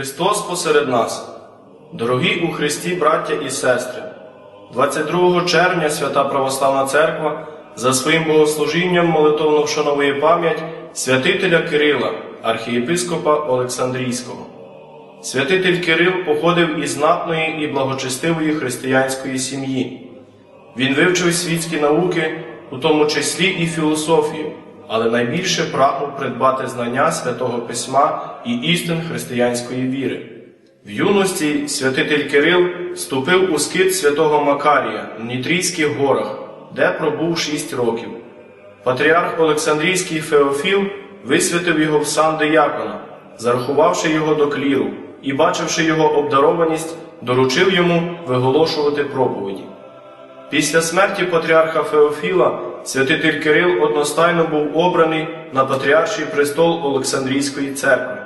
Христос посеред нас, дорогі у Христі браття і сестри, 22 червня Свята Православна Церква за своїм богослужінням молитовно вшановує пам'ять святителя Кирила, архієпископа Олександрійського. Святитель Кирил походив із знатної і благочестивої християнської сім'ї. Він вивчив світські науки, у тому числі і філософію, але найбільше прагнув придбати знання святого письма і істин християнської віри. В юності святитель Кирил вступив у скит святого Макарія в Нітрійських горах, де пробув шість років. Патріарх Олександрійський Феофіл висвятив його в сан диякона, зарахувавши його до кліру і, бачивши його обдарованість, доручив йому виголошувати проповіді. Після смерті патріарха Феофіла святитель Кирил одностайно був обраний на патріарший престол Олександрійської церкви.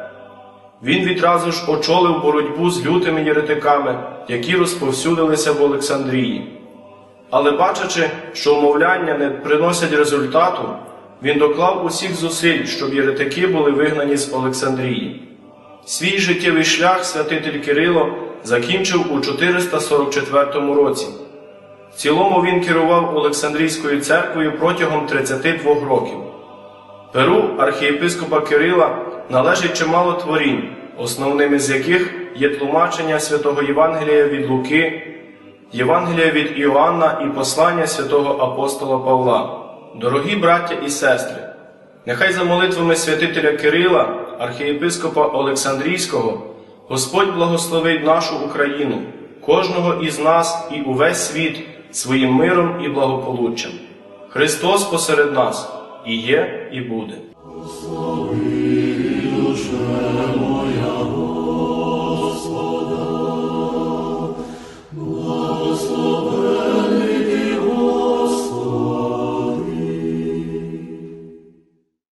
Він відразу ж очолив боротьбу з лютими єретиками, які розповсюдилися в Олександрії. Але бачачи, що умовляння не приносять результату, він доклав усіх зусиль, щоб єретики були вигнані з Олександрії. Свій життєвий шлях святитель Кирило закінчив у 444 році. В цілому він керував Олександрійською церквою протягом 32 років. Перу архієпископа Кирила належить чимало творінь, основними з яких є тлумачення святого Євангелія від Луки, Євангелія від Іоанна і послання святого апостола Павла. Дорогі браття і сестри, нехай за молитвами святителя Кирила, архієпископа Олександрійського, Господь благословить нашу Україну, кожного із нас і увесь світ своїм миром і благополуччям. Христос посеред нас і є, і буде.